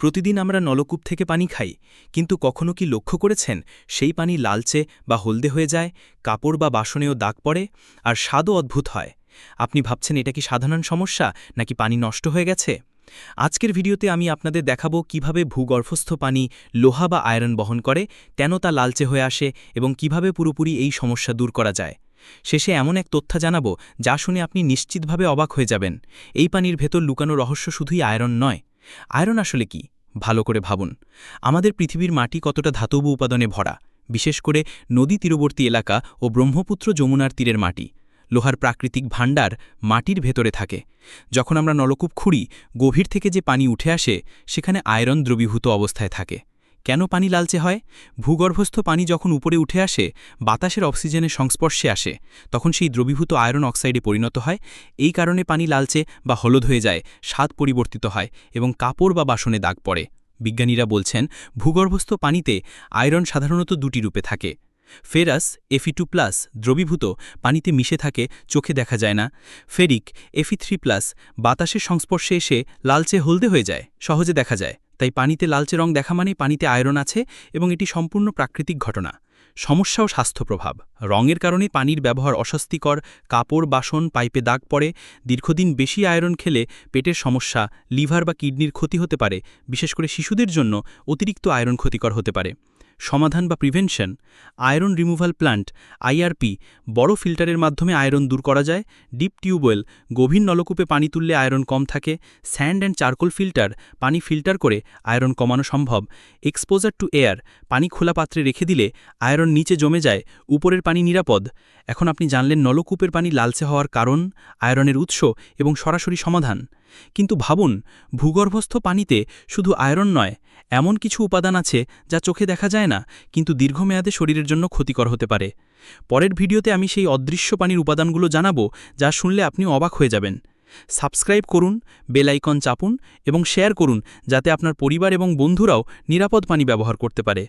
প্রতিদিন আমরা নলকূপ থেকে পানি খাই, কিন্তু কখনো কি লক্ষ্য করেছেন সেই পানি লালচে বা হলদে হয়ে যায়, কাপড় বা বাসনেও দাগ পড়ে আর স্বাদও অদ্ভুত হয়? আপনি ভাবছেন এটা কি সাধারণ সমস্যা নাকি পানি নষ্ট হয়ে গেছে? আজকের ভিডিওতে আমি আপনাদের দেখাবো কীভাবে ভূগর্ভস্থ পানি লোহা বা আয়রন বহন করে, কেন তা লালচে হয়ে আসে এবং কীভাবে পুরোপুরি এই সমস্যা দূর করা যায়। শেষে এমন এক তথ্য জানাব যা শুনে আপনি নিশ্চিতভাবে অবাক হয়ে যাবেন। এই পানির ভেতর লুকানো রহস্য শুধুই আয়রন নয় আয়রন আসলে কি? ভালো করে ভাবুন। আমাদের পৃথিবীর মাটি কতটা ধাতব উপাদানে ভরা, বিশেষ করে নদী তীরবর্তী এলাকা ও ব্রহ্মপুত্র যমুনার তীরের মাটি। লোহার প্রাকৃতিক ভাণ্ডার মাটির ভেতরে থাকে। যখন আমরা নলকূপ খুঁড়ি, গভীর থেকে যে পানি উঠে আসে, সেখানে আয়রন দ্রবীভূত অবস্থায় থাকে। কেন পানি লালচে হয়? ভূগর্ভস্থ পানি যখন উপরে উঠে আসে, বাতাসের অক্সিজেনের সংস্পর্শে আসে, তখন সেই দ্রবীভূত আয়রন অক্সাইডে পরিণত হয়। এই কারণে পানি লালচে বা হলুদ হয়ে যায়, স্বাদ পরিবর্তিত হয় এবং কাপড় বা বাসনে দাগ পড়ে। বিজ্ঞানীরা বলছেন, ভূগর্ভস্থ পানিতে আয়রন সাধারণত দুটি রূপে থাকে। ফেরাস এফি টু প্লাস, দ্রবীভূত, পানিতে মিশে থাকে, চোখে দেখা যায় না। ফেরিক এফি থ্রি প্লাস, বাতাসের সংস্পর্শে এসে লালচে হলদে হয়ে যায়, সহজে দেখা যায়। তাই পানিতে লালচে রং দেখা মানে পানিতে আয়রন আছে এবং এটি সম্পূর্ণ প্রাকৃতিক ঘটনা। সমস্যা ও স্বাস্থ্য প্রভাব। রঙের কারণে পানির ব্যবহার অস্বস্তিকর, কাপড়, বাসন, পাইপে দাগ পড়ে, দীর্ঘদিন বেশি আয়রন খেলে পেটের সমস্যা, লিভার বা কিডনির ক্ষতি হতে পারে, বিশেষ করে শিশুদের জন্য অতিরিক্ত আয়রন ক্ষতিকর হতে পারে। সমাধান বা prevention, iron removal plant IRP বড় ফিল্টারের মাধ্যমে আয়রন দূর করা যায়, ডিপ টিউবওয়েল গভীর নলকূপে পানি তুললে আয়রন কম থাকে, স্যান্ড অ্যান্ড চারকোল ফিল্টার, পানি ফিল্টার করে আয়রন কমানো সম্ভব, এক্সপোজার টু এয়ার, পানি খোলা পাত্রে রেখে দিলে আয়রন নিচে জমে যায়, উপরের পানি নিরাপদ। এখন আপনি জানলেন নলকূপের পানি লালচে হওয়ার কারণ, আয়রনের উৎস এবং সরাসরি সমাধান। কিন্তু ভাবুন, ভূগর্ভস্থ পানিতে শুধু আয়রন নয়, এমন কিছু উপাদান আছে যা চোখে দেখা যায় না, কিন্তু দীর্ঘমেয়াদে শরীরের জন্য ক্ষতিকর হতে পারে। পরের ভিডিওতে আমি সেই অদৃশ্য পানির উপাদানগুলো জানাব, যা শুনলে আপনি অবাক হয়ে যাবেন। সাবস্ক্রাইব করুন বেলাইকন চাপুন এবং শেয়ার করুন, যাতে আপনার পরিবার এবং বন্ধুরাও নিরাপদ পানি ব্যবহার করতে পারে।